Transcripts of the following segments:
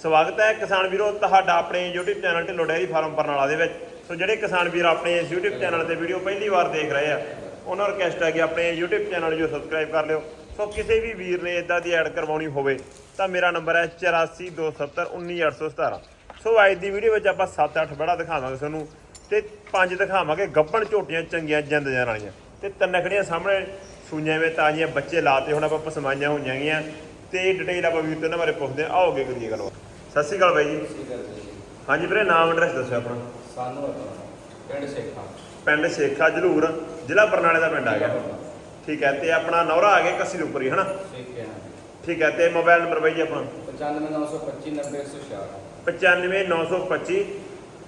ਸਵਾਗਤ ਹੈ ਕਿਸਾਨ ਵੀਰੋ ਤੁਹਾਡਾ ਆਪਣੇ YouTube channel Dhillon dairy farm Barnala ਦੇ ਵਿੱਚ। ਸੋ ਜਿਹੜੇ ਕਿਸਾਨ ਵੀਰ ਆਪਣੇ ਇਸ YouTube ਚੈਨਲ ਤੇ ਵੀਡੀਓ ਪਹਿਲੀ ਵਾਰ ਦੇਖ ਰਹੇ ਆ, ਉਹਨਾਂ ਨੂੰ ਰਿਕਵੈਸਟ ਹੈ ਕਿ ਆਪਣੇ YouTube ਚੈਨਲ ਨੂੰ ਸਬਸਕ੍ਰਾਈਬ ਕਰ ਲਿਓ। ਸੋ ਕਿਸੇ ਵੀ ਵੀਰ ਨੇ ਇਦਾਂ ਦੀ ਐਡ ਕਰਵਾਉਣੀ ਹੋਵੇ, ਤਾਂ ਮੇਰਾ ਨੰਬਰ ਹੈ 8427191817 ਸੋ ਅੱਜ ਦੀ ਵੀਡੀਓ ਵਿੱਚ ਆਪਾਂ 7-8 ਬੜਾ ਦਿਖਾਵਾਂਗੇ ਤੁਹਾਨੂੰ, ਤੇ ਪੰਜ ਦਿਖਾਵਾਂਗੇ ਗੱਬਣ ਝੋਟੀਆਂ ਚੰਗੀਆਂ ਜਿੰਦ ਜਾਨ ਵਾਲੀਆਂ। ਤੇ ਤਨਖੜੀਆਂ ਸਾਹਮਣੇ ਸੂਈਆਂ ਵਿੱਚ ਤਾਜ਼ੀਆਂ ਬੱਚੇ ਲਾਤੇ, ਹੁਣ ਆਪਾਂ ਪਸਮਾਈਆਂ ਹੋਈਆਂ ਗੀਆਂ ਤੇ ਡਿਟੇਲ ਆਪਾਂ ਵੀਰ ਤੋਂ ਇਹਨਾਂ ਬਾਰੇ ਪੁੱਛਦੇ ਹਾਂ। ਆਓਗੇ ਕਰੀਏ ਗੱਲਬਾਤ। ਸਤਿ ਸ਼੍ਰੀ ਅਕਾਲ ਬਾਈ ਜੀ। ਹਾਂਜੀ ਵੀਰੇ ਨਾਮ ਐਡਰੈਸ ਦੱਸੋ ਆਪਣਾ। ਸਾਨੂੰ ਆਪਣਾ ਪਿੰਡ ਸੇਖਾਂ। ਪਿੰਡ ਸੇਖਾ ਜਲੂਰ ਜ਼ਿਲ੍ਹਾ ਬਰਨਾਲੇ ਦਾ ਪਿੰਡ ਆ ਗਿਆ। ਠੀਕ ਹੈ ਤੇ ਆਪਣਾ ਨੌਰਾ ਆ ਗਿਆ ਕੱਸੀ ਦੇ ਉੱਪਰ ਹੀ ਹਨਾ? ਠੀਕ ਹੈ। ਤੇ ਮੋਬਾਈਲ ਨੰਬਰ ਬਾਈ ਜੀ ਆਪਣਾ। 95925 90 166 95925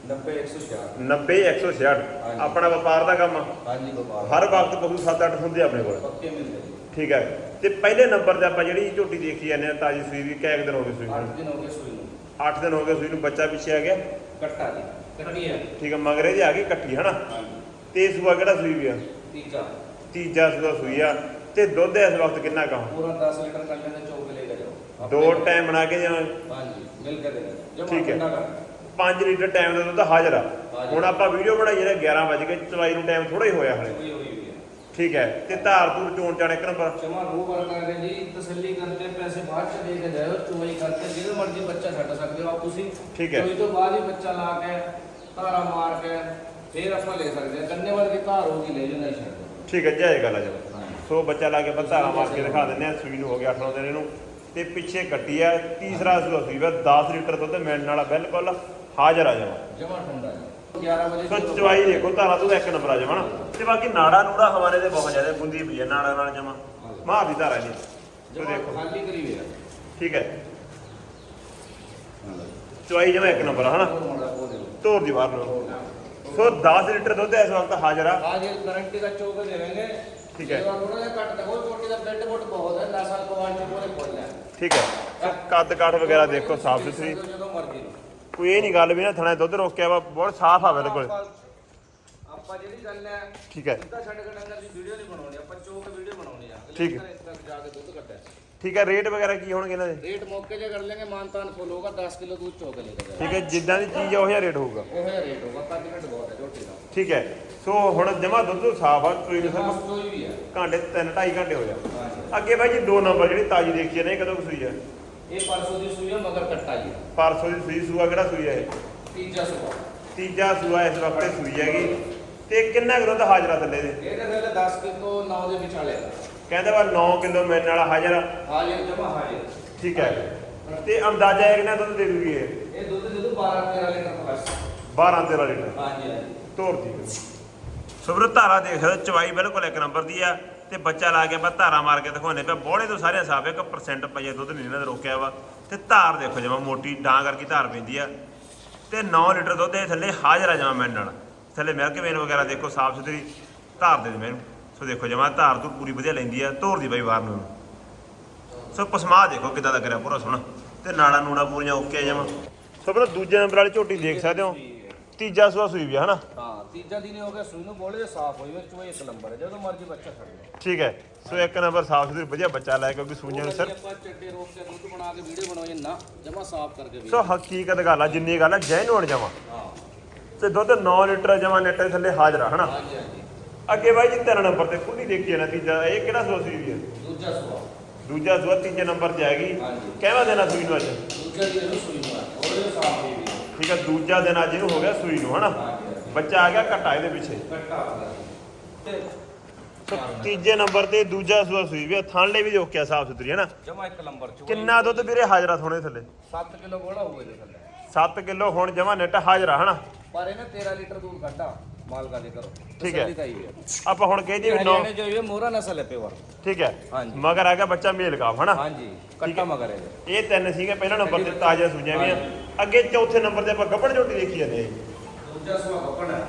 90 166 90166 ਆਪਣਾ ਵਪਾਰ ਦਾ ਕੰਮ ਆ। ਹਾਂਜੀ ਗੋਪਾਲ ਹਰ ਵਕਤ ਪਸ਼ੂ 7-8 ਹੁੰਦੇ ਆਪਣੇ ਕੋਲ। ਪੱਕੇ ਮਿਲਦੇ ਜੀ ਠੀਕ ਹੈ ਤੇ ਪਹਿਲੇ ਨੰਬਰ ਤੇ ਆਪਾਂ ਜਿਹੜੀ ਝੋਟੀ ਦੇਖੀ ਜਾਂਦੇ ਆ ਤਾਜੀ ਸੂਈ ਵੀ ਕੈਕ ਦਿਨ ਹੋ ਗਏ ਸੂਈ 8 ਨੂੰ ਦਿਨ ਹੋ ਗਏ ਸੂਈ ਨੂੰ। 8 ਦਿਨ ਹੋ ਗਏ ਸੂਈ ਨੂੰ ਬੱਚਾ ਪਿੱਛੇ ਆ ਗਿਆ। ਕੱਟਾ ਜੀ ਕੱਟੀ ਹੈ ਠੀਕ ਹੈ ਮਗਰੇ ਦੀ ਆ ਗਈ ਕੱਟੀ ਹਨਾ? ਤੇ ਸੂਆ ਕਿਹੜਾ ਸੂਈ ਵੀ ਆ? ਤੀਜਾ। ਤੀਜਾ ਸੂਆ ਸੂਈ ਆ। ਤੇ ਦੁੱਧ ਇਸ ਵਕਤ ਕਿੰਨਾ ਕਾ ਪੂਰਾ 10 ਲੀਟਰ ਕੰਡੇ ਦੇ ਚੋਕ ਲੈ ਜਾਓ। ਦੋ ਟਾਈਮ ਬਣਾ ਕੇ ਜਿਵੇਂ ਹਾਂਜੀ ਮਿਲ ਕੇ ਦੇ ਜਾਓ ਠੀਕ ਹੈ। ਠੰਡਾ ਕਰ 5 ਲੀਟਰ ਟਾਈਮ ਦਾ ਦੁੱਧ ਹਾਜ਼ਰ ਆ। ਹੁਣ ਆਪਾਂ ਵੀਡੀਓ ਬਣਾਈ ਜਿਹੜੇ 11 ਵਜੇ ਕੇ ਚਵਾਈ ਨੂੰ ਟਾਈਮ ਥੋੜਾ ਹੀ ਹੋਇਆ ਹਲੇ। ਠੀਕ ਹੈ ਤੇ ਧਾਰ ਧੂਰ ਚੋਣ ਜਾਣੇ ਇੱਕ ਨੰਬਰ ਜਮਾ ਰੂਹ ਵਰਗਾ ਹੈ ਜੀ ਤਸੱਲੀ ਕਰਕੇ ਪੈਸੇ ਬਾਅਦ ਚ ਦੇ ਕੇ ਜਾਓ ਚੋਈ ਕਰਕੇ ਜਿਹਦੇ ਮਰਜ਼ੀ ਬੱਚਾ ਛੱਡ ਸਕਦੇ ਹੋ ਆਪ ਤੁਸੀਂ। ਠੀਕ ਹੈ। ਤੋਂ ਬਾਅਦ ਹੀ ਬੱਚਾ ਲਾ ਕੇ ਧਾਰਾ ਮਾਰ ਕੇ ਫੇਰ ਆਪਾਂ ਲੈ ਸਕਦੇ ਹਾਂ। ਕੰਨੇ ਵਰਗੀ ਧਾਰ ਹੋਗੀ ਲੈ ਜਣਾ ਛੱਡ। ਠੀਕ ਹੈ ਜਾਇ ਗੱਲ ਆ ਜੀ ਸੋ ਬੱਚਾ ਲਾ ਕੇ ਧਾਰਾ ਮਾਰ ਕੇ ਦਿਖਾ ਦਿੰਦੇ ਆ ਸੂਈ ਨੂੰ ਹੋ ਗਿਆ 8 ਦਿਨ ਇਹਨੂੰ। ਤੇ ਪਿੱਛੇ ਕੱਟੀ ਆ ਤੀਸਰਾ ਸੂਈ ਆ 10 ਲੀਟਰ ਦੁੱਧ ਮਿਲਣ ਵਾਲਾ ਬਿਲਕੁਲ ਹਾਜ਼ਰ ਆ ਜਾਵਾ ਜਮਾ ਠੰਡਾ 11 ਵਜੇ ਫਿਰ ਦੇਖੋ ਧਾਰਾ ਤੋਂ ਇੱਕ ਨੰਬਰ ਆ ਜਾਵਣਾ ਤੇ ਬਾਕੀ ਨਾੜਾ ਨੂੜਾ ਹਵਾਰੇ ਦੇ ਬਹੁਤ ਜ਼ਿਆਦਾ ਬੁੰਦੀ ਪਈ ਹੈ ਨਾੜਾ ਨਾਲ ਜਮਾ। ਮਾਂ ਵੀ ਧਾਰਾ ਜੀ। ਤੋ ਦੇਖੋ। ਖਾਲੀ ਕਰੀ ਹੋਇਆ ਠੀਕ ਹੈ। ਚਵਾਈ ਜਮਾ ਇੱਕ ਨੰਬਰ ਹਨਾ? ਤੋਰ ਦੀ ਬਾਹਰ ਨੂੰ। ਸੋ 10 ਲੀਟਰ ਦੁੱਧ ਇਸ ਵਕਤ ਹਾਜ਼ਰ ਆ। ਹਾਜ਼ਰ ਗਾਰੰਟੀ ਦਾ ਚੋਕ ਦੇਵਾਂਗੇ। ਠੀਕ ਹੈ। ਥੋੜਾ ਜਿਹਾ ਘੱਟ ਕੋਈ ਕੋਟੀ ਦਾ ਬੈੱਡ ਬੋਟ ਬਹੁਤ ਹੈ 10 ਸਾਲ ਕੁਆਲਿਟੀ ਕੋਲੇ ਕੋਲ ਹੈ ਠੀਕ ਹੈ। ਕੱਦ ਕਾਠ ਵਗੈਰਾ ਦੇਖੋ ਸਾਫ਼ ਸੁਥਰੀ। ਕੋਈ ਇਹ ਨਹੀਂ ਗੱਲ ਵੀ ਨਾ ਥਣਾ ਦੁੱਧ ਰੋਕਿਆ ਵਾ ਬਹੁਤ ਸਾਫ਼ ਆ ਬਿਲਕੁਲ। ਆਪਾਂ- ਆਪਾਂ ਜਿਹੜੀ ਗੱਲ ਹੈ ਠੀਕ ਹੈ। ਸਿੱਧਾ ਛੱਡ ਕੇ ਡੰਗਰ ਦੀ ਵੀਡੀਓ ਨਹੀਂ ਬਣਾਉਣੀ ਆਪਾਂ ਚੋਕ ਵੀਡੀਓ ਬਣਾਉਣੀ ਆ। ਠੀਕ। ਹੈ। ਹੈ ਇਸ ਤੱਕ ਜਾ ਕੇ ਦੁੱਧ ਕੱਢਿਆ। ਠੀਕ ਹੈ ਰੇਟ ਵਗੈਰਾ ਕੀ ਹੋਣਗੇ ਇਹਨਾਂ ਦੇ? ਰੇਟ ਮੌਕੇ ਜੇ ਕਰ ਲੈਂਗੇ ਮਾਨਤਾਨ ਫੁੱਲ ਹੋਗਾ 10 ਕਿਲੋ ਦੁੱਧ ਚੋਕ ਲੈ ਕੇ ਠੀਕ ਹੈ ਜਿੱਦਾਂ ਦੀ ਚੀਜ਼ ਆ ਉਹ ਜਿਹਾ ਰੇਟ ਹੋਊਗਾ। ਉਹ ਹੈ ਰੇਟ ਹੋਗਾ ਕੱਦ ਘੱਟ ਬਹੁਤ ਹੈ ਝੋਟੀ ਦਾ। ਠੀਕ ਹੈ ਸੋ ਹੁਣ ਜਮਾ ਦੁੱਧ ਸਾਫ਼ ਆ ਕੋਈ ਨਹੀਂ ਬਸ ਸਰ ਕੋਈ ਵੀ ਹੈ ਘੰਟੇ 3 2.5 ਘੰਟੇ ਹੋ ਜਾ ਅੱਗੇ ਬਾਈ ਜੀ ਦੋ ਨੰਬਰ ਜਿਹੜੀ ਤਾਜੀ ਦੇਖੀ ਨੇ ਕਦੋਂ ਕੁ ਸੂਈ ਆ? ਇਹ ਪਰਸੋਂ ਦੀ ਸੂਈ ਹੈ ਮਗਰ ਕੱਟਾ ਜੀ। ਪਰਸੋਂ ਦੀ ਸੂਈ ਸੂਆ ਕਿਹੜਾ ਸੂਈ ਆ ਇਹ? ਤੀਜਾ ਸੂਆ। ਤੀਜਾ ਸੂਆ ਇਸ ਵਕਤ ਇਹ ਸੂਈ ਹੈਗੀ। ਤੇ ਕਿੰਨਾ ਦੁੱਧ ਹਾਜ਼ਰਾ ਥੱਲੇ ਦੇ? ਇਹਦੇ ਥੱਲੇ 10 ਕਿਲੋ 9 ਦੇ ਵਿਚਾਲੇ ਦਾ ਕਹਿੰਦੇ ਵਾ 9 ਕਿਲੋ ਮਿਲਣ ਵਾਲਾ ਹਾਜ਼ਰ। ਹਾਜ਼ਰ ਜਮਾ ਹਾਜ਼ਰ। ਠੀਕ ਹੈ। ਤੇ ਅੰਦਾਜ਼ਾ ਇਹ ਕਿੰਨਾ ਦੁੱਧ ਦੇ ਦੂਗੀ ਇਹ? ਇਹ ਦੁੱਧ ਦੇ ਦੋ 12 13 ਲੀਟਰ ਪਲੱਸ 12 13 ਲੀਟਰ। ਹਾਂਜੀ ਹਾਂਜੀ। ਤੋਰਦੀ ਸੁਬਰ ਧਾਰਾ ਦੇਖ ਸਕਦੇ ਹੋ, ਚਵਾਈ ਬਿਲਕੁਲ ਇੱਕ ਨੰਬਰ ਦੀ ਆ। ਤੇ ਬੱਚਾ ਲਾ ਕੇ ਆਪਾਂ ਧਾਰਾ ਮਾਰ ਕੇ ਦਿਖਾਉਣੇ ਪਿਆ ਬੋੜੇ ਤੋਂ ਸਾਰੇ ਹਿਸਾਬ 1% ਪਈਆ ਦੁੱਧ ਨਹੀਂ ਇਹਨਾਂ ਦੇ ਰੋਕਿਆ ਵਾ। ਤੇ ਧਾਰ ਦੇਖੋ ਜਮਾ ਮੋਟੀ ਡਾਂ ਕਰਕੇ ਧਾਰ ਪੈਂਦੀ ਆ। ਤੇ 9 ਲੀਟਰ ਦੁੱਧ ਦੇ ਥੱਲੇ ਹਾਜ਼ਰ ਆ ਜਮਾ ਨਾਲ। ਥੱਲੇ ਮਿਲਕ ਵੇਨ ਵਗੈਰਾ ਦੇਖੋ ਸਾਫ਼ ਸੁਥਰੀ ਧਾਰ ਦੇ ਦੇ ਮੈਨੂੰ ਸੋ ਦੇਖੋ ਜਮਾ ਧਾਰ ਤੋਂ ਪੂਰੀ ਵਧੀਆ ਲੈਂਦੀ ਆ ਧੋਰ ਦੀ ਬਾਈ ਬਾਹਰ ਨੂੰ। ਸੋ ਪਸਮਾ ਦੇਖੋ ਕਿਦਾਂ ਦਾ ਕਰਿਆ ਪੂਰਾ ਸੋਹਣਾ। ਤੇ ਨਾੜਾ ਨੂੜਾ ਪੂਰੀਆਂ ਓਕੇ ਜਮਾ। ਸੋ ਫਿਰ ਦੂਜੇ ਨੰਬਰ ਵਾਲੀ ਝੋਟੀ ਦੇਖ ਸਕਦੇ ਹੋ। ਤੀਜਾ ਸੂਆ ਸੂਈ ਵੀ ਆ, ਹਨਾ? ਹਾਂ। ਤੀਜਾ ਦਿਨ ਹੀ ਹੋ ਗਿਆ ਸੂਈ ਨੂੰ ਬੋਲੇ ਸਾਫ਼ ਹੋਈ ਵਿੱਚ ਉਹ ਇੱਕ ਨੰਬਰ ਹੈ ਜਦੋਂ ਮਰਜ਼ੀ ਬੱਚਾ ਛੱਡ ਲਓ। ਠੀਕ ਹੈ ਸੋ ਇੱਕ ਨੰਬਰ ਸਾਫ਼ ਸੁਥਰੀ ਵਧੀਆ ਬੱਚਾ ਲੈ ਕਿਉਂਕਿ ਸੂਈਆਂ ਨੂੰ ਸਰ। ਆਪਾਂ ਚੱਡੇ ਰੋਕ ਕੇ ਦੁੱਧ ਬਣਾ ਕੇ ਵੀਡੀਓ ਬਣਾਉਣੀ ਨਾ ਜਮਾ ਸਾਫ਼ ਕਰਕੇ ਵੀ ਸੋ ਹਕੀਕਤ ਗੱਲ ਆ ਜਿੰਨੀ ਗੱਲ ਆ ਜੈਨੂਨ ਜਮਾ ਹਾਂ। ਤੇ ਦੁੱਧ 9 ਲੀਟਰ ਜਮਾ ਨੈਟ ਦੇ ਥੱਲੇ ਹਾਜ਼ਰ ਆ ਹਨਾ? ਹਾਂਜੀ ਹਾਂਜੀ। ਅੱਗੇ ਬਾਈ ਜੀ ਤਿੰਨ ਨੰਬਰ ਤੇ ਖੁੱਲੀ ਦੇਖੀ ਜਾਣਾ ਤੀਜਾ ਇਹ ਕਿਹੜਾ ਸੂਆ ਸੂਈ ਵੀ ਹੈ ਦੂਜਾ ਸੂਆ। ਦੂਜਾ ਸੂਆ ਤੀਜੇ ਨੰਬਰ ਤੇ ਆਏਗੀ ਹਾਂਜੀ। ਕਹਿਵਾ ਦੇਣਾ ਸੂਈ ਨੂੰ ਅੱਜ? ਦੂਜਾ ਦਿਨ ਸੂਈ ਨੂੰ ਉਹਦੇ ਸਾਫ਼ ਹੋਈ। ਵੀ। ਠੀਕ ਹੈ ਦੂਜਾ ਦਿਨ ਅੱਜ ਇਹਨੂੰ ਹੋ ਗਿਆ ਸੂਈ ਨੂੰ ਹਨਾ? ਬੱਚਾ ਆ ਗਿਆ ਘਟਾ ਇਹਦੇ ਪਿੱਛੇ। ਸੋ। ਤੀਜੇ ਨੰਬਰ ਤੇ ਦੂਜਾ ਸੂਆ ਸੂਈ ਵੀ ਆ, ਥਾਂਲੇ ਵੀ ਓਕੇ ਆ ਸਾਫ਼ ਸੁਥਰੀ ਹਨਾ ਜਮਾ ਇੱਕ ਨੰਬਰ ਚ। ਕਿੰਨਾ ਦੁੱਧ ਵੀਰੇ ਹਾਜ਼ਰਾ ਥੋੜੇ ਥੱਲੇ? 7 ਕਿਲੋ ਬੋਲਾ ਹੋਵੇ ਇਹਦੇ ਥੱਲੇ। 7 ਕਿਲੋ ਹੁਣ ਜਮਾ ਨੈਟ ਹਾਜ਼ਰਾ ਹਨਾ ਪਰ ਇਹਨੇ 13 ਲੀਟਰ दूध ਕੱਢਾ ਮਾਲਕਾ ਦੇ ਕਰੋ। ਠੀਕ ਹੈ। ਤਸੱਲੀ ਤਾਂ ਹੀ ਹੈ। ਆਪਾਂ ਹੁਣ ਕਹਿ ਦਈਏ ਵੀ ਨੌ ਹਰਿਆਣੇ ਜੋ ਇਹ ਮੋਰਾ ਨਸਲ ਹੈ ਪਿਓਰ। ਠੀਕ ਹੈ। ਹਾਂਜੀ। ਮਗਰ ਆ ਗਿਆ ਬੱਚਾ ਮੇਲ ਕਾਫ ਹਨਾ ਹਾਂਜੀ ਕੱਟਾ ਮਗਰ ਹੈ। ਇਹ ਤਿੰਨ ਸੀਗੇ ਪਹਿਲਾ ਨੰਬਰ ਤੇ ਤਾਜ਼ਾ ਸੂਈਆਂ ਵੀ ਆ। ਅੱਗੇ ਚੌਥੇ ਨੰਬਰ ਤੇ ਆਪਾਂ ਗੱਪਣ ਝੋਟੀ ਦੇਖੀ ਜਾਂਦੇ ਆ ਦੂਜਾ ਸੂਆ ਕੱਪੜਾ ਹੈ।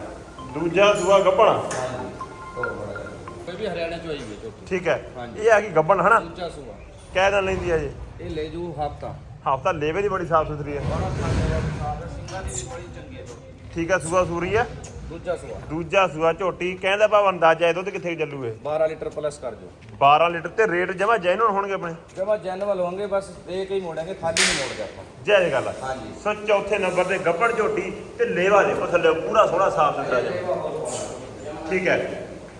ਦੂਜਾ ਸੂਆ ਗੱਪਣ? ਹਾਂਜੀ ਹੋਰ ਬੜਾ ਕੋਈ ਵੀ ਹਰਿਆਣੇ ਚ ਹੋਈ ਵੀ ਚੋਕੀ ਠੀਕ ਹੈ। ਹਾਂਜੀ। ਇਹ ਆ ਗਈ ਗੱਬਣ ਹਨਾ? ਦੂਜਾ ਸੂਆ। ਕਹਿ ਦਿਨ ਲੈਂਦੀ ਆ ਜੀ ਇਹ ਲੈ ਜੂ ਹਫਤਾ। ਹਫਤਾ ਲੇਵੇ ਦੀ ਬੜੀ ਸਾਫ਼ ਸੁਥਰੀ ਹੈ। ਬੜਾ ਖਾਣੇ ਵਾਲੀ ਸਾਫ਼ ਹੈ ਸਿੰਘਾਂ ਦੀ ਵੀ ਬੜੀ ਚੰਗੀ ਹੈ ਝੋਟੀ। ਠੀਕ ਹੈ ਸੂਆ ਸੂਰੀ ਆ? ਦੂਜਾ ਸੂਆ। ਦੂਜਾ ਸੂਆ ਝੋਟੀ। ਕਹਿੰਦਾ ਭਾਵ ਅੰਦਾਜ਼ਾ ਇਹ ਦੁੱਧ ਕਿੱਥੇ ਚੱਲੂ ਇਹ 12 ਲੀਟਰ ਪਲੱਸ ਕਰ ਜੋ 12 ਲੀਟਰ ਤੇ ਰੇਟ ਜਮਾ ਜੈਨੂਨ ਹੋਣਗੇ ਆਪਣੇ? ਜਮਾ ਜੈਨੂਅਲ ਹੋਣਗੇ ਬਸ ਦੇ ਕੇ ਹੀ ਮੋੜਾਂਗੇ ਖਾਲੀ ਨਹੀਂ ਮੋੜਦੇ ਆਪਾਂ। ਜੈ ਜੈ ਗੱਲ ਆ ਹਾਂਜੀ। ਸੋ ਚੌਥੇ ਨੰਬਰ ਤੇ ਗੱਬੜ ਝੋਟੀ ਤੇ ਲੇਵਾ ਦੇਖੋ ਥੱਲੇ ਪੂਰਾ ਸੋਹਣਾ ਸਾਫ਼ ਸੁਥਰਾ ਜਿਹਾ। ਠੀਕ ਹੈ।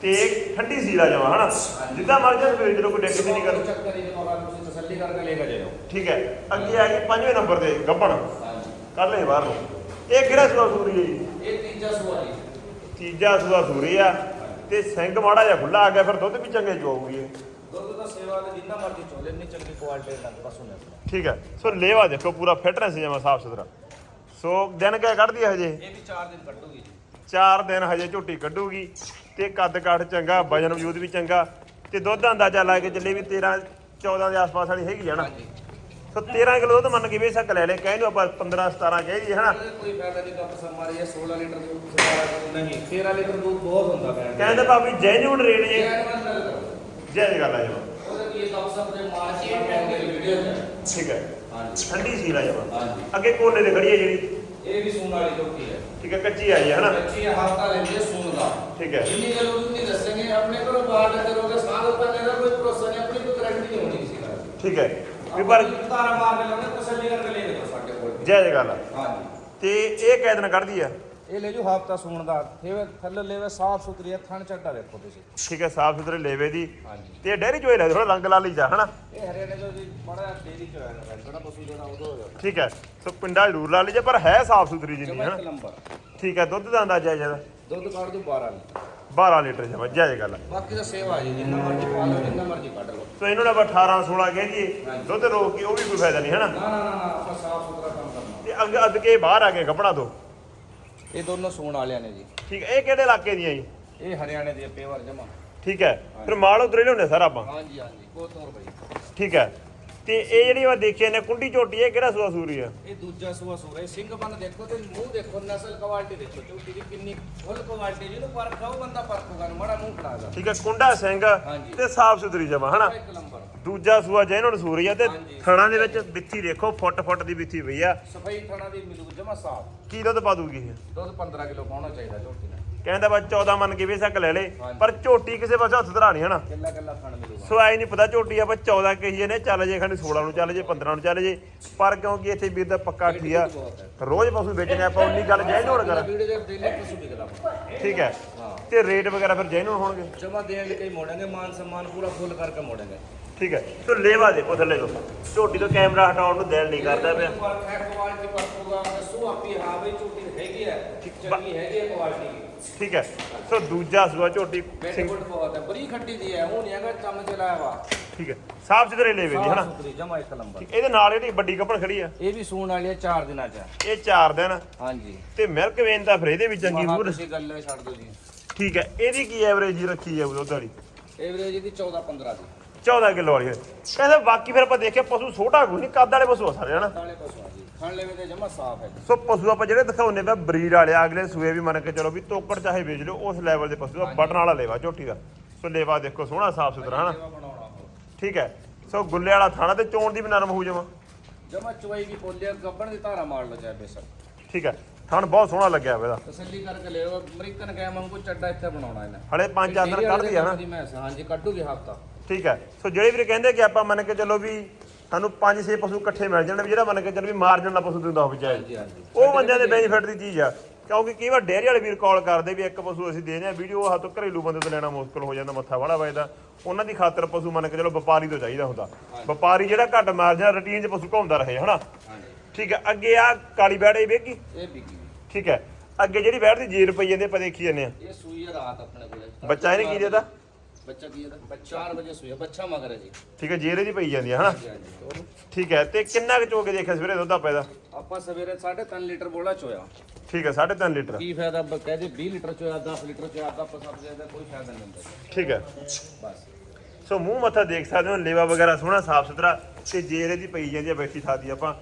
ਤੇ ਠੰਡੀ ਸੀਲਾ ਜਮਾ ਹਨਾ? ਜਿੱਦਾਂ ਮਰਜ਼ੀ ਕੋਈ ਜਦੋਂ ਕੋਈ ਡਿੱਕ ਨਹੀਂ ਕਰ ਚੱਕਰ ਨਹੀਂ ਹੋਗਾ ਤੁਸੀਂ ਤਸੱਲੀ ਕਰਕੇ ਲੈ ਕੇ ਜਾਓ ਠੀਕ ਹੈ। ਅੱਗੇ ਆ ਗਈ ਪੰਜਵੇਂ ਨੰਬਰ ਤੇ ਗੱਬੜ ਕੱਢ ਲੈ ਬਾਹਰ ਨੂੰ। ਇਹ ਕਿਹੜਾ ਸੂਆ ਸੂਰੀ ਹੈ ਜੀ? ਇਹ ਤੀਜਾ ਸੂਆ ਜੀ। ਤੀਜਾ ਸੂਆ ਸੂਰੀ ਆ। ਤੇ ਸਿੰਘ ਮਾੜਾ ਜਿਹਾ ਖੁੱਲਾ ਆ ਗਿਆ ਫਿਰ ਦੁੱਧ ਵੀ ਚੰਗੇ ਚੋਊਗੀ ਇਹ। ਦੁੱਧ ਦਾ ਸੇਵਾ ਤੇ ਜਿੰਨਾ ਮਰਜ਼ੀ ਚੋਲੇ ਇੰਨੀ ਚੰਗੀ ਕੁਆਲਿਟੀ ਦਾ ਪਸ਼ੂ ਨੇ ਆਪਣਾ। ਠੀਕ ਹੈ ਸੋ ਲੇਵਾ ਦੇਖੋ ਪੂਰਾ ਫਿਟਨੈਸ ਜਮਾ ਸਾਫ਼ ਸੁਥਰਾ। ਸੋ ਦਿਨ ਕਿਆ ਕੱਢਦੀ ਹੈ ਹਜੇ? ਇਹ ਵੀ 4 ਦਿਨ ਕੱਢੂਗੀ। ਜੀ ਚਾਰ ਦਿਨ ਹਜੇ ਝੋਟੀ ਕੱਢੂਗੀ। ਤੇ ਕੱਦ ਕਾਠ ਚੰਗਾ ਵਜਨ ਵਜੂਦ ਵੀ ਚੰਗਾ। ਤੇ ਦੁੱਧ ਦਾ ਅੰਦਾਜ਼ਾ ਲਾ ਕੇ ਚੱਲੇ ਵੀ 13 14 ਦੇ ਆਸ-ਪਾਸ ਵਾਲੀ ਹੈਗੀ ਆ ਨਾ? ਸੋ 13 ਕਿਲੋ ਦੁੱਧ ਮੰਨ ਕੇ ਵੀ ਸਕ ਲੈ ਲੈ ਕਹਿ ਨੂੰ ਆਪਾਂ 15 17 ਕਹੀ ਹਨਾ? ਕੋਈ ਫਾਇਦਾ ਨਹੀਂ ਕੱਪ ਸਮਾਰੀ ਹੈ 16 ਲੀਟਰ ਦੁੱਧ 17 ਲੀਟਰ ਨਹੀਂ 13 ਲੀਟਰ ਦੁੱਧ ਬਹੁਤ ਹੁੰਦਾ ਭੈਣ ਕਹਿੰਦੇ ਭਾਵੇਂ ਜੈਨੂਨ ਰੇਟ ਜੇ। ਜੈ। ਜੈ ਗੱਲ ਆ ਜਮਾ ਉਹਦੇ ਕੀ ਕੱਪ ਸਮ ਦੇ ਪੈਂਦੇ ਵੀਡੀਓ ਠੀਕ ਹੈ। ਹਾਂਜੀ। ਠੰਡੀ ਸੀ ਲਾ ਜਮਾ ਹਾਂਜੀ। ਅੱਗੇ ਕੋਨੇ ਤੇ ਖੜੀ ਹੈ ਜਿਹੜੀ। ਇਹ ਵੀ ਸੂਣ ਵਾਲੀ ਝੋਟੀ ਹੈ। ਠੀਕ ਹੈ ਕੱਚੀ ਆਈ ਹੈ ਹਨਾ? ਬੱਚੀ ਹਫਤਾ ਲੈਂਦੀ ਹੈ ਸੂਣ ਦਾ। ਠੀਕ ਹੈ। ਜਿੰਨੀ ਗੱਲ ਉਹ ਨਹੀਂ ਦੱਸਣਗੇ ਆਪਣੇ ਕੋਲ ਬਾਹਰ ਦਾ ਕਰੋਗੇ ਸਾਲ ਉੱਪਰ ਇਹਦਾ ਕੋਈ ਭਰੋਸਾ ਨਹੀਂ ਆਪਣੀ ਕੋਈ ਗਰੰਟੀ ਨਹੀਂ ਹੋਣੀ ਦੀ। ਠੀਕ ਹੈ। ਵੀ ਪਰ ਤਾਰਾ ਮਾਰ ਕੇ ਲਾਉਣੇ ਤਸੱਲੀ ਕਰਕੇ ਲੈ ਲਓ ਸਾਡੇ ਕੋਲ। ਜੈ ਜੈ ਗੱਲ ਹਾਂਜੀ। ਤੇ ਇਹ ਕੈ ਦਿਨ ਕੱਢਦੀ ਆ? ਇਹ ਲੈ ਜੂ ਹਫਤਾ ਸੂਣ ਦਾ। ਥੇਵੇ ਥੱਲੇ ਲੈਵੇ ਸਾਫ਼ ਸੁਥਰੀ ਥਣ ਝੱਟਾ ਵੇਖੋ ਤੁਸੀਂ। ਠੀਕ ਹੈ ਸਾਫ਼ ਸੁਥਰੇ ਲੇਵੇ ਦੀ। ਹਾਂਜੀ। ਤੇ ਡੈਰੀ ਚੋਈ ਲੈ ਥੋੜਾ ਰੰਗ ਲਾਲੀ ਜਾ ਹਨਾ? ਇਹ ਹਰਿਆਣੇ ਜੋ ਜੀ ਬੜਾ ਡੇਰੀ ਚ ਹੋਇਆ ਹੈ ਜਿਹੜਾ ਪਸ਼ੂ ਜਿਹੜਾ ਉਦੋਂ ਹੋਇਆ ਠੀਕ ਹੈ ਸੋ ਪਿੰਡਾ ਜ਼ਰੂਰ ਲਾਲੀ ਜੇ ਪਰ ਹੈ ਸਾਫ਼ ਸੁਥਰੀ ਜਿੰਨੀ ਜਮਾ ਹਨਾ? ਨੰਬਰ। ਠੀਕ ਹੈ ਦੁੱਧ ਦਾ ਅੰਦਾਜ਼ਾ ਜਿਹਦਾ ਦੁੱਧ ਕੱਢ ਦੂ 12 ਲੀਟਰ। 12 ਲੀਟਰ ਜਮਾ ਜੈ ਗੱਲ। ਬਾਕੀ ਦਾ ਸੇਵਾ ਜੀ ਜਿੰਨਾ ਮਰਜ਼ੀ ਪਾ ਲਓ ਜਿੰਨਾ ਸੋ ਇਹਨਾਂ ਦਾ 18 16 ਕਹਿ ਜੀ ਦੁੱਧ ਰੋਕ ਕੇ ਉਹ ਵੀ ਕੋਈ ਫਾਇਦਾ ਨਹੀਂ ਹਨਾ? ਨਾ ਨਾ ਨਾ ਨਾ ਆਪਾਂ ਸਾਫ਼ ਸੁਥਰਾ ਕੰਮ ਕਰਨਾ। ਤੇ ਅੱਗੇ ਅੱਧ ਕੇ ਬਾਹਰ ਆ ਕੇ ਕੱਪੜਾ ਦੋ। ਇਹ ਦੋਨੋਂ ਸੂਣ ਵਾਲਿਆਂ ਨੇ ਜੀ। ਠੀਕ ਹੈ ਇਹ ਕਿਹੜੇ ਇਲਾਕੇ ਦੀਆਂ ਜੀ? ਇਹ ਹਰਿਆਣੇ ਦੀ ਪੇਵਰ ਜਮਾ। ਠੀਕ ਹੈ ਫਿਰ ਮਾਲ ਉਧਰੇ ਲਿਆਉਂਦੇ ਸਰ ਆਪਾਂ? ਹਾਂਜੀ ਹਾਂਜੀ ਕੋਤੋਰ ਬਈ। ਠੀਕ ਹੈ। ਤੇ ਇਹ ਜਿਹੜੀ ਮੈਂ ਦੇਖੀ ਨੇ ਕੁੰਡੀ ਝੋਟੀ ਇਹ ਕਿਹੜਾ ਸੂਆ ਸੂਰੀ ਆ? ਇਹ ਦੂਜਾ ਸੂਆ ਸੂਰਾ ਸਿੰਘ ਬਨ ਦੇਖੋ ਤੇ ਮੂੰਹ ਦੇਖੋ ਨਸਲ ਕੁਆਲਿਟੀ ਦੇਖੋ। ਝੋਟੀ ਦੀ ਕਿੰਨੀ ਫੁੱਲ ਕੁਆਲਿਟੀ ਜਿਹਨੂੰ ਪਰਖਾ ਉਹ ਬੰਦਾ ਪਰਖੂਗਾ ਮਾੜਾ ਮੂੰਹ ਖੜਾਗਾ ਠੀਕ ਹੈ ਕੁੰਡਾ ਸਿੰਘ। ਤੇ ਸਾਫ਼ ਸੁਥਰੀ ਜਮਾ ਹਨਾ? ਇੱਕ ਨੰਬਰ। ਦੂਜਾ ਸੂਆ ਜੈਨੂਨ ਸੂਰੀ ਆ ਤੇ। ਥਣਾ ਦੇ ਵਿੱਚ ਬਿੱਥੀ ਦੇਖੋ ਫੁੱਟ ਫੁੱਟ ਦੀ ਬਿੱਥੀ ਪਈ ਆ। ਸਫ਼ਾਈ ਥਣਾ ਦੀ ਮਿਲੂ ਜਮਾ ਸਾਫ਼। ਕੀ ਦੁੱਧ ਪਾ ਦੂਗੀ ਇਹ? ਦੁੱਧ 15 ਕਿਲੋ ਪਾਉਣਾ ਚਾਹੀਦਾ ਝੋਟੀ ਨੇ ਕਹਿੰਦਾ ਬਾ 14 ਮੰਨ ਕੇ ਬੇਸ਼ੱਕ ਲੈ ਲੇ। ਹਾਂਜੀ। ਪਰ ਝੋਟੀ ਕਿਸੇ ਪਾਸੇ ਹੱਥ ਧਰਾਣੀ ਹਨਾ। ਕਿੱਲਾ ਕਿੱਲਾ ਥਣ ਮਿਲੂਗਾ? ਸੋ ਆਈ ਨਹੀਂ ਪਤਾ ਝੋਟੀ ਆਪਾਂ 14 ਕਹੀਏ ਨੇ ਚੱਲ ਜੇ ਖੰਡ 16 ਨੂੰ ਚੱਲ ਜੇ 15 ਨੂੰ ਚੱਲ ਜੇ। ਪਰ ਕਿਉਂਕਿ ਇੱਥੇ ਵੀਰ ਦਾ ਪੱਕਾ ਠੀ ਆ? ਬਹੁਤ ਹੈ। ਰੋਜ਼ ਪਸ਼ੂ ਵੇਚਣੇ ਆਪਾਂ ਉਨੀ ਗੱਲ ਕਰ। ਵੀਡੀਓ ਦੇ ਡੇਲੀ ਪਸ਼ੂ ਵਿਕਦਾ ਠੀਕ ਹੈ। ਤੇ ਰੇਟ ਵਗੈਰਾ ਫਿਰ ਜੈਨੂਨ ਹੋਣਗੇ। ਜਮਾ ਦੇਣ ਲਈ ਕਈ ਮੋੜਾਂਗੇ ਮਾਨ ਸਨਮਾਨ ਪੂਰਾ ਫੁੱਲ ਕਰਕੇ ਮੋੜਾਂਗੇ। ਠੀਕ ਹੈ। ਸੋ ਲੇਵਾ ਦੇਖੋ ਥੱਲੇ ਤੋਂ ਝੋਟੀ ਤੋਂ ਕੈਮਰਾ ਹਟਾਉਣ ਨੂੰ ਦਿਲ ਨਹੀਂ ਕਰਦਾ ਪਿਆ। ਕੁਆਲਿਟੀ ਪਰਖੂਗਾ ਦੱਸੋ ਆਪੀ ਹਾਂ ਬਈ ਝੋਟੀ ਹੈਗੀ ਹੈ ਚੰਗੀ ਹੈਗੀ ਹੈ ਕੁਆਲਿਟੀ ਠੀਕ ਹੈ। ਸੋ ਦੂਜਾ ਸੂਆ ਝੋਟੀ ਸਿੰਘ ਬਹੁਤ ਹੈ। ਬੜੀ ਖੱਟੀ ਦੀ ਹੈ ਉਹ ਨਹੀਂ ਹੈਗਾ ਚਮ ਚਲਾਇਆ ਵਾ। ਠੀਕ ਹੈ। ਸਾਫ਼ ਸੁਥਰੇ ਲੇਵੇ ਦੀ ਹਨਾ? ਸਾਫ਼ ਸੁਥਰੀ ਜਮਾ ਇੱਕ ਨੰਬਰ। ਇਹਦੇ ਨਾਲ ਜਿਹੜੀ ਵੱਡੀ ਕੱਪਣ ਖੜੀ ਆ? ਇਹ ਵੀ ਸੂਣ ਵਾਲੀ ਹੈ 4 ਦਿਨਾਂ ਚ। ਇਹ 4 ਦਿਨ। ਹਾਂਜੀ। ਤੇ ਮਿਲਕ ਵੇਨ ਤਾਂ ਫਿਰ ਇਹਦੇ ਵੀ ਚੰਗੀ ਮਹਾਂ ਮੂਰ ਤੁਸੀਂ ਗੱਲ ਛੱਡ ਦਿਓ ਜੀ। ਠੀਕ ਹੈ ਇਹਦੀ ਕੀ ਐਵਰੇਜ ਰੱਖੀ ਹੈ ਦੁੱਧ ਵਾਲੀ? ਐਵਰੇਜ ਦੀ 14 15 ਦੀ। 14 ਕਿਲੋ ਵਾਲੀ। ਕਹਿੰਦੇ ਬਾਕੀ ਫਿਰ ਆਪਾਂ ਦੇਖਿਆ ਪਸ਼ੂ ਛੋਟਾ ਕੋਈ ਨਹੀਂ ਕੱਦ ਵਾਲੇ ਪਸ਼ੂ ਆ ਸਾਰੇ ਹਨਾ? ਕਾਲੇ ਪਸ਼ੂ ਆ ਜੀ। ਖਾਣ ਲੈਵੇ ਤੇ ਜਮਾ ਸਾਫ਼ ਹੈ ਜੀ। ਸੋ ਪਸ਼ੂ ਆਪਾਂ ਜਿਹੜੇ ਦਿਖਾਉਨੇ ਪਏ ਬਰੀਡ ਵਾਲੇ ਆ, ਅਗਲੇ ਸੂਏ ਵੀ ਮੰਨ ਕੇ ਚਲੋ ਵੀ ਤੋਕੜ ਚਾਹੇ ਵੇਚ ਲਿਓ ਉਸ ਲੈਵਲ ਦੇ ਪਸ਼ੂ ਆ ਬਟਨ ਵਾਲਾ ਲੇਵਾ ਝੋਟੀ ਦਾ। ਸੋ ਲੇਵਾ ਦੇਖੋ ਸੋਹਣਾ ਸਾਫ਼ ਸੁਥਰਾ ਹਨਾ? ਸੇਵਾ ਬਣਾਉਣਾ ਉਹ। ਠੀਕ ਹੈ। ਸੋ ਗੁੱਲੇ ਵਾਲਾ ਥਾਣਾ ਤੇ ਚੋਣ ਦੀ ਵੀ ਨਰਮ ਹੋ ਜਾਵਾਂ ਜਮਾ ਚੁਆਈ ਦੀ ਪੋਲੇ ਗੱਬਣ ਦੀ ਧਾਰਾ ਮਾਰ ਲੋ ਚਾਹੇ ਠੀਕ ਹੈ। ਥਣ ਬਹੁਤ ਸੋਹਣਾ ਲੱਗਿਆ ਹੋਇਆ ਇਹਦਾ। ਤਸੱਲੀ ਕਰਕੇ ਲਿਓ ਅਮਰੀਕਨ ਗੈਮ ਵਾਂਗੂ ਚੱਡਾ ਇੱਥੇ ਬਣਾਉਣਾ ਇਹਨੇ। ਹਲੇ ਪੰਜ ਚਾਰ ਦਿਨ ਕੱਢਦੀ ਆ ਹਨਾ? ਮੈਂ ਹਾਂਜੀ ਕੱਢੂਗੀ ਹਫਤਾ। ਠੀਕ ਹੈ ਸੋ ਜਿਹੜੇ ਵੀਰ ਕਹਿੰਦੇ ਕਿ ਆਪਾਂ ਮੰਨ ਕੇ ਚੱਲੋ ਵੀ ਸਾਨੂੰ 5-6 ਪਸ਼ੂ ਇਕੱਠੇ ਮਿਲ ਜਾਣ ਵੀ ਜਿਹੜਾ ਮੰਨ ਕੇ ਚੱਲ ਵੀ ਮਾਰਜਨ ਦਾ ਪਸ਼ੂ ਦਿੰਦਾ ਹੋਵੇ ਚਾਹੇ ਉਹ ਬੰਦਿਆਂ ਦੇ ਬੈਨੀਫਿਟ ਦੀ ਚੀਜ਼ ਆ। ਕਿਉਂਕਿ ਕਈ ਵਾਰ ਡੇਅਰੀ ਵਾਲੇ ਵੀਰ ਕਾਲ ਕਰਦੇ ਵੀ ਇੱਕ ਪਸ਼ੂ ਅਸੀਂ ਦੇ ਰਹੇ ਆ ਵੀਡੀਓ ਉਹ ਹੱਥੋਂ ਘਰੇਲੂ ਬੰਦੇ ਤੋਂ ਲੈਣਾ ਮੁਸ਼ਕਲ ਹੋ ਜਾਂਦਾ ਮੱਥਾ ਵਾਲਾ ਵੱਜਦਾ। ਉਹਨਾਂ ਦੀ ਖਾਤਰ ਪਸ਼ੂ ਮੰਨ ਕੇ ਚਲੋ ਵਪਾਰੀ ਤੋਂ ਚਾਹੀਦਾ ਹੁੰਦਾ। ਵਪਾਰੀ ਜਿਹੜਾ ਘੱਟ ਮਾਰਜਨ ਰੁਟੀਨ 'ਚ ਪਸ਼ੂ ਘੁੰਮਦਾ ਰਹੇ ਹਨਾ? ਠੀਕ ਹੈ ਅੱਗੇ ਆ ਕਾਲੀ ਬੈੜ ਵੇਗੀ ਇਹ ਬਿਕੀ ਠੀਕ ਹੈ ਅੱਗੇ ਜਿਹੜੀ ਬੈੜ ਦੀ ਜੀਰ ਪਈ ਜਾਂਦੀ ਆਪਾਂ ਦੇਖੀ ਜਾਂਦੇ ਆ ਇਹ ਸੂਈ ਰਾਤ ਆਪਣੇ ਕੋਲੇ। ਬੱਚਾ ਇਹਨੇ ਕੀ ਦੇਤਾ? ਬੱਚਾ ਕੀ ਇਹਦਾ? ਬੱਚਾ 4 ਵਜੇ ਸੂਈ ਹੈ ਬੱਚਾ ਮਗਰ ਹੈ ਜੀ। ਠੀਕ ਹੈ ਜੀਰ ਇਹਦੀ ਪਈ ਜਾਂਦੀ ਆ ਹਨਾ? ਹਾਂਜੀ? ਠੀਕ ਹੈ ਤੇ ਕਿੰਨਾ ਕੁ ਚੋ ਕੇ ਦੇਖਿਆ ਸਵੇਰੇ ਦੁੱਧ ਆਪਾਂ ਇਹਦਾ? ਆਪਾਂ ਸਵੇਰੇ 3.5 ਲੀਟਰ ਬੋਲਾ ਚੋਇਆ। ਠੀਕ ਹੈ 3.5 ਲੀਟਰ। ਕੀ ਫਾਇਦਾ ਬ- ਕਹਦੇ 20 ਲੀਟਰ ਚੋਇਆ 10 ਲੀਟਰ ਚੋਇਆ ਆਪਾਂ ਸਭ ਦੇ ਕੋਈ ਫਾਇਦਾ ਨਹੀਂ ਹੁੰਦਾ। ਠੀਕ ਹੈ। ਬਸ। ਸੋ ਮੂੰਹ ਮੱਥਾ ਦੇਖ ਸਕਦੇ ਹੋ ਲੇਵਾ ਵਗੈਰਾ ਸੋਹਣਾ ਸਾਫ਼ ਸੁਥਰਾ ਤੇ ਜੇਰ ਇਹਦੀ ਪਈ ਜਾਂਦੀ ਆ ਬੈਠੀ ਥਾਦੀ ਆਪਾਂ।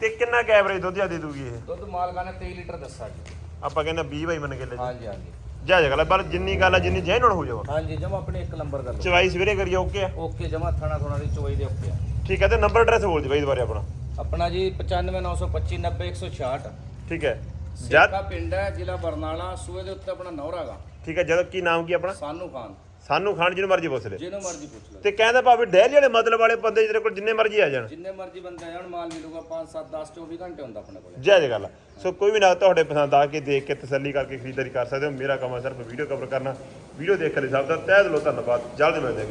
ਤੇ ਕਿੰਨਾ ਕੁ ਐਵਰੇਜ ਦੁੱਧ ਆ ਦੇ ਦੂਗੀ ਇਹ? ਦੁੱਧ ਮਾਲਕਾਂ ਨੇ 23 ਲੀਟਰ ਦੱਸਾ ਜੀ। ਆਪਾਂ ਕਹਿੰਦੇ 20 ਬਾਈ ਮੰਨ ਕੇ ਲੈ ਹਾਂਜੀ ਹਾਂਜੀ। ਜਾ ਜਾ ਗੱਲ ਪਰ ਜਿੰਨੀ ਗੱਲ ਆ ਜਿੰਨੀ ਜੈਨੂਨ ਹੋ ਜਾਵਾ ਹਾਂਜੀ ਜਮਾ ਆਪਣੇ ਇੱਕ ਨੰਬਰ ਕਰ ਲਓ। ਚਵਾਈ ਸਵੇਰੇ ਕਰੀਏ ਓਕੇ ਆ ਓਕੇ ਜਮਾ ਥਾਣਾ ਥੋੜਾ ਦੀ ਚੋਈ ਦੇ ਓਕੇ ਆ ਠੀਕ ਹੈ ਤੇ ਨੰਬਰ ਐਡਰੈਸ ਬੋਲ ਜੀ ਬਾਈ ਦੁਬਾਰੇ ਆਪਣਾ। ਆਪਣਾ ਜੀ 95925 90166 ਠੀਕ ਹੈ। ਜਦ ਸੇਕਾ ਪਿੰਡ ਹੈ ਜ਼ਿਲ੍ਹਾ ਬਰਨਾਲਾ ਸੂਏ ਦੇ ਉੱਤੇ ਆਪਣਾ ਨੌਰਾ ਗਾ ਠੀਕ ਹੈ ਜਦੋਂ ਕੀ ਨਾਮ ਕੀ ਆਪਣਾ? ਸਾਨੂ ਖਾਨ। ਸਾਨੂੰ ਖਾਣ ਜਿਹਨੂੰ ਮਰਜ਼ੀ ਪੁੱਛ ਲੈ। ਜਿਹਨੂੰ ਮਰਜ਼ੀ ਪੁੱਛ ਲਓ ਤੇ ਕਹਿੰਦਾ ਭਾਵੇਂ ਡੈਰੀ ਵਾਲੇ ਮਤਲਬ ਵਾਲੇ ਬੰਦੇ ਜਿਹੜੇ ਕੋਲ ਜਿੰਨੇ ਮਰਜ਼ੀ ਆ ਜਾਣ। ਜਿੰਨੇ ਮਰਜ਼ੀ ਬੰਦੇ ਆ ਜਾਣ ਮਾਲ ਮਿਲੂਗਾ 5 7 10 24 ਘੰਟੇ ਹੁੰਦਾ ਆਪਣੇ ਕੋਲੇ। ਜੈ ਜੈ ਗੱਲ। ਸੋ ਕੋਈ ਵੀ ਨਾ ਤੁਹਾਡੇ ਪਸੰਦ ਆ ਕੇ ਦੇਖ ਕੇ ਤਸੱਲੀ ਕਰਕੇ ਖਰੀਦਦਾਰੀ ਕਰ ਸਕਦੇ ਹੋ। ਮੇਰਾ ਕੰਮ ਹੈ ਸਿਰਫ ਵੀਡੀਓ ਕਵਰ ਕਰਨਾ। ਵੀਡੀਓ ਦੇਖਣ ਲਈ ਸਭ ਦਾ ਤਹਿ ਦਿਲੋਂ ਧੰਨਵਾਦ। ਜਲਦ ਮਿਲਦੇ ਹਾਂ।